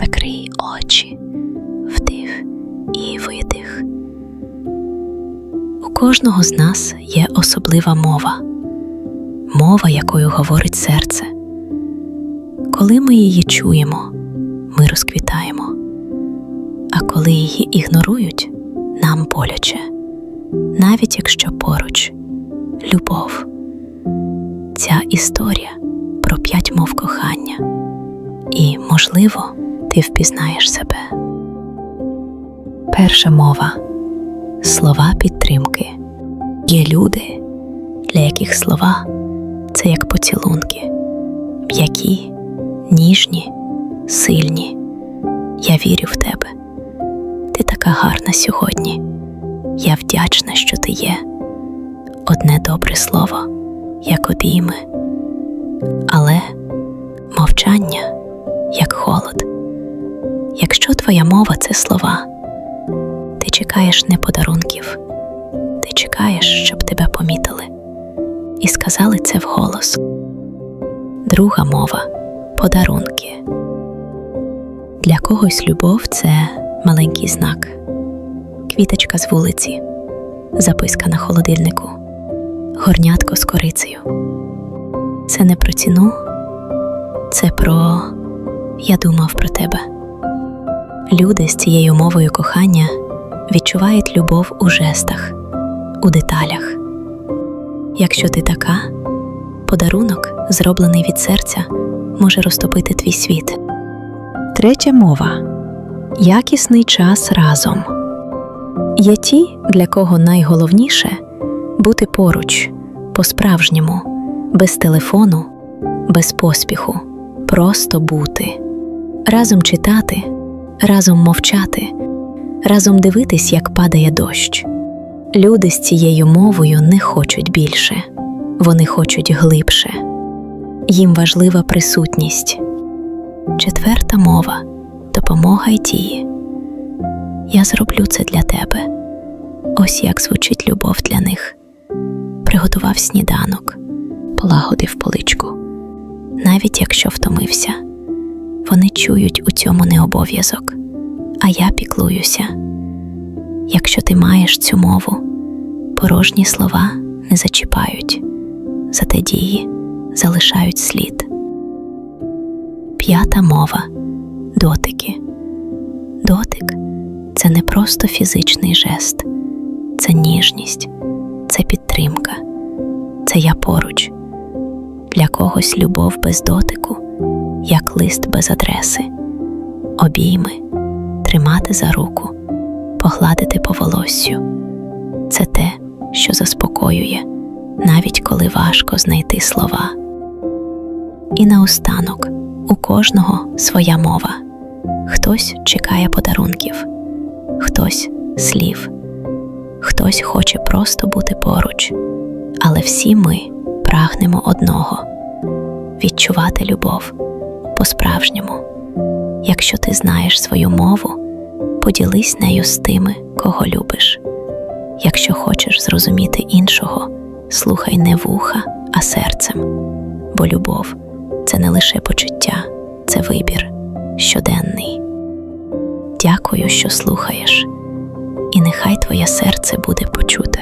Закрий очі, вдих і видих. У кожного з нас є особлива мова, мова, якою говорить серце. Коли ми її чуємо, ми розквітаємо, а коли її ігнорують, нам боляче, навіть якщо поруч любов. Ця історія про п'ять мов кохання, і, можливо, ти впізнаєш себе. Перша мова слова підтримки. Є люди, для яких слова це як поцілунки, м'які, ніжні, сильні. Я вірю в тебе. Ти така гарна сьогодні. Я вдячна, що ти є. Одне добре слово, як обійми, але мовчання як холод. Якщо твоя мова це слова, ти чекаєш не подарунків, ти чекаєш, щоб тебе помітили, і сказали це вголос. Друга мова подарунки. Для когось любов це маленький знак, квіточка з вулиці, записка на холодильнику, горнятко з корицею. Це не про ціну, це про я думав про тебе. Люди з цією мовою кохання відчувають любов у жестах, у деталях. Якщо ти така, подарунок, зроблений від серця, може розтопити твій світ. Третя мова якісний час разом. Є ті, для кого найголовніше бути поруч, по-справжньому, без телефону, без поспіху, просто бути, разом читати, разом мовчати, разом дивитись, як падає дощ. Люди з цією мовою не хочуть більше, вони хочуть глибше. Їм важлива присутність. Четверта мова допомога й дії. Я зроблю це для тебе. Ось як звучить любов для них. Приготував сніданок, полагодив поличку. Навіть якщо втомився, вони чують у цьому не обов'язок, а я піклуюся. Якщо ти маєш цю мову, порожні слова не зачіпають, зате дії залишають слід. П'ята мова дотики. Дотик це не просто фізичний жест, це ніжність, це підтримка, це я поруч. Для когось любов без дотику, як лист без адреси, обійми, тримати за руку, погладити по волоссю. Це те, що заспокоює, навіть коли важко знайти слова. І наостанок у кожного своя мова. Хтось чекає подарунків, хтось слів, хтось хоче просто бути поруч, але всі ми прагнемо одного відчувати любов по-справжньому. Якщо ти знаєш свою мову, поділись нею з тими, кого любиш. Якщо хочеш зрозуміти іншого, слухай не вуха, а серцем, бо любов це не лише почуття, це вибір щоденний. Дякую, що слухаєш, і нехай твоє серце буде почуте.